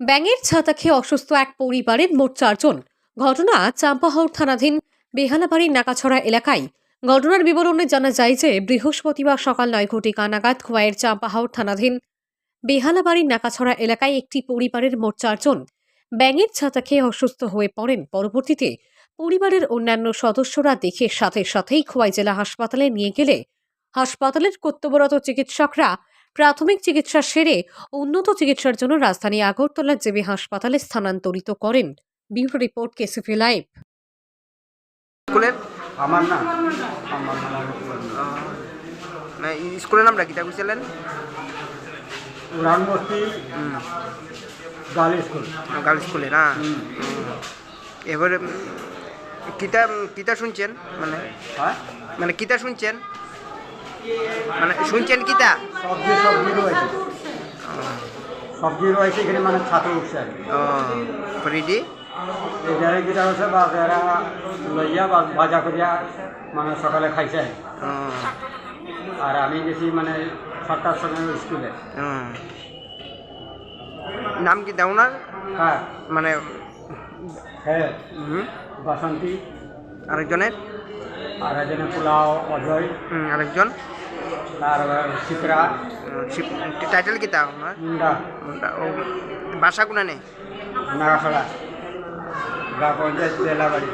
ব্যাঙের ছাতা খেয়ে অসুস্থ এক পরিবারের মোট চারজন। ঘটনা চাম্পাহাওড় থানাধীন বেহালাবাড়ির নাকাছড়া এলাকায়। ঘটনার বিবরণে জানা যায় যে, বৃহস্পতিবার সকাল নয় ঘটিকা নাগাদ খোয়াইয়ের চাম্পাহাওড় থানাধীন বেহালাবাড়ির নাকাছড়া এলাকায় একটি পরিবারের মোট চারজন ব্যাঙের ছাতা খেয়ে অসুস্থ হয়ে পড়েন। পরবর্তীতে পরিবারের অন্যান্য সদস্যরা দেখে সাথে সাথেই খোয়াই জেলা হাসপাতালে নিয়ে গেলে হাসপাতালের কর্তব্যরত চিকিৎসকরা প্রাথমিক চিকিৎসা সেরে উন্নত চিকিৎসার জন্য রাজধানী আগরতলার জেবি হাসপাতালে স্থানান্তরিত করেন। Bureau report KCP live. স্কুলের? আমার না নাম আহ, না, ই- স্কুলের নামটা কিতা কইছিলেন উড়ান গার্ল স্কুল। না। এবারে কিতা কিতা শুনছেন? মানে? হ্যাঁ? মানে কিতা শুনছেন? মানে শুনছেন কিতা সবজি সবজি রয়েছে। সবজি রয়েছে এখানে মানে ছাতে উঠছে আর কি। যারা যেটা হচ্ছে বা যারা লইয়া বা ভাজা করিয়া মানে সকালে খাইছে আর আমি গেছি মানে সাতটার সময় স্কুলে। নাম কি ওনার হ্যাঁ। মানে হ্যাঁ। বাসন্তী। আরেকজনের? আর একজনের পোলাও অজয়। আরেকজন? আর শিপ্রা টাইটেল মুন্ডা। ওটা- ও বাসা কোনা নেই নাগাছড়া গ্রাম পঞ্চায়েত জেলাবাড়ি।